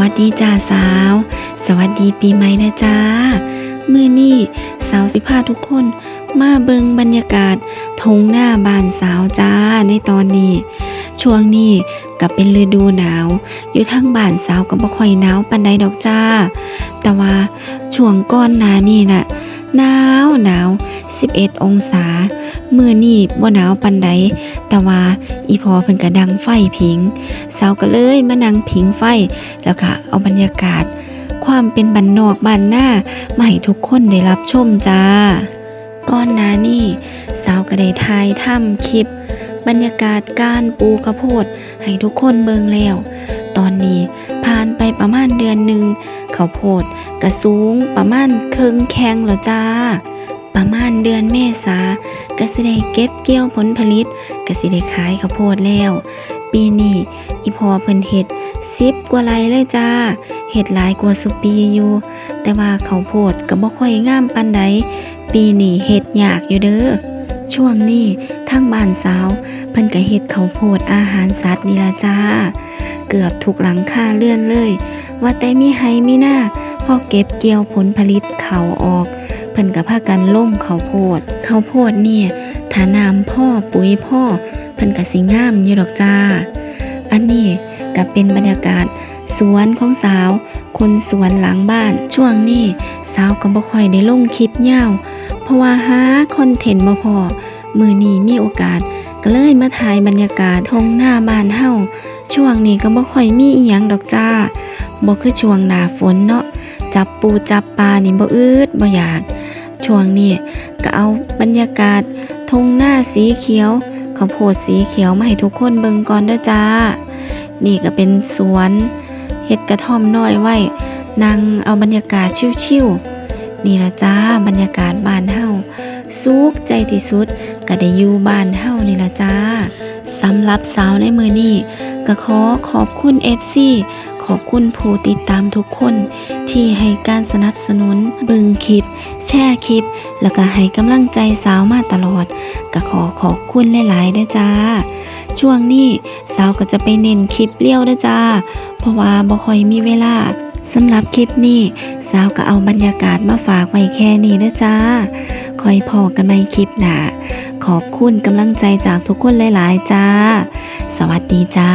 วัสดีจ้าสาว สวัสดีปีใหม่นะจ้า มือนี้สาวสิพาทุกคน มาเบิงบรรยากาศทงหน้าบานสาวจ้าในตอนนี้ ช่วงนี้ก็เป็นฤดูหนาว อยู่ทางบ้านสาวก็บ่ค่อยหนาวปานใดดอกจ้า แต่ว่าช่วงก้อนนานี่น่ะหนาวหนาว 11 องศา มื้อนี้บ่หนาวปานใดแต่ว่าอีพอเพิ่นก็ดังไฟผิงสาวก็เลยมานั่งผิงไฟ แล้วก็เอาบรรยากาศ ความเป็นบ้านนอกบ้านหน้ามาให้ทุกคนได้รับชมจ้าก่อนหน้านี้สาวก็ได้ถ่ายทำคลิป บรรยากาศการปูกข้าวโพดให้ทุกคนเบิงแล้ว ตอนนี้ผ่านไปประมาณเดือนหนึ่งข้าวโพดกระสูงประมาณครึ่งแข้งแล้วจ้า เดือนเมษาก็สิได้เก็บเกี่ยวผลผลิตก็สิได้ขายข้าวโพดแล้ว ปีนี้อีพอเพิ่นเฮ็ดสิบกว่าไรเลยจ้าเฮ็ดหลายกว่าสุปีอยู่ แต่ว่าข้าวโพดก็บ่ค่อยงามปานใดปีนี้เฮ็ดยากอยู่เด้อช่วงนี้ทางบ้านสาวเพิ่นก็เฮ็ดข้าวโพดอาหารสัตว์นี่ละจ้า เกือบทุกหลังคาเลื่อนเลย ว่าแต่มีไห้มีหน้าพอเก็บเกี่ยวผลผลิตเขาวออก เพิ่นก็พากันล่มข้าวโพดข้าวโพดเนี่ยถ้าน้ำพ่อปุ๋ยพ่อเพิ่นก็สิงามอยู่ดอกจ้า อันนี้ก็เป็นบรรยากาศสวนของสาว คนสวนหลังบ้าน ช่วงนี้สาวก็บ่ค่อยได้ลงคลิปยาวเพราะว่าหาคอนเทนต์บ่พอมือนี้มีโอกาสก็เลยมาถ่ายบรรยากาศท้องหน้าบ้านเฮาช่วงนี้ก็บ่ค่อยมีอีหยังดอกจ้าบ่คือช่วงหน้าฝนเนาะจับปูจับปลานี่บ่อืดบ่อยาก ช่วงนี้ก็เอาบรรยากาศทงหน้าสีเขียวข้าวโพดสีเขียวมาให้ทุกคนเบิ่งก่อนเด้อจ้า นี่ก็เป็นสวนเฮ็ดกระท่อมน้อยไว้นั่งเอาบรรยากาศชิวๆนี่ละจ้าบรรยากาศบ้านเฮาสุขใจที่สุดก็ได้อยู่บ้านเฮานี่ละจ้าสำหรับสาวในมือนี้ก็ขอขอบคุณ FC ขอบคุณผู้ติดตามทุกคน ที่ให้การสนับสนุนบิ่งคลิป แชร์คลิป แล้วก็ให้กำลังใจสาวมาตลอด ก็ขอขอบคุณหลายๆด้จ้า ช่วงนี้สาวก็จะไปเน้นคลิปเลี้ยวด้จ้า เพราะว่าบ่ค่อยมีเวลาสำหรับคลิปนี้ สาวก็เอาบรรยากาศมาฝากไว้แค่นี้นะจ้า คอยพอกันใหม่คลิปหนาขอบคุณกำลังใจจากทุกคนหลาย ๆ จ้า สวัสดีจ้า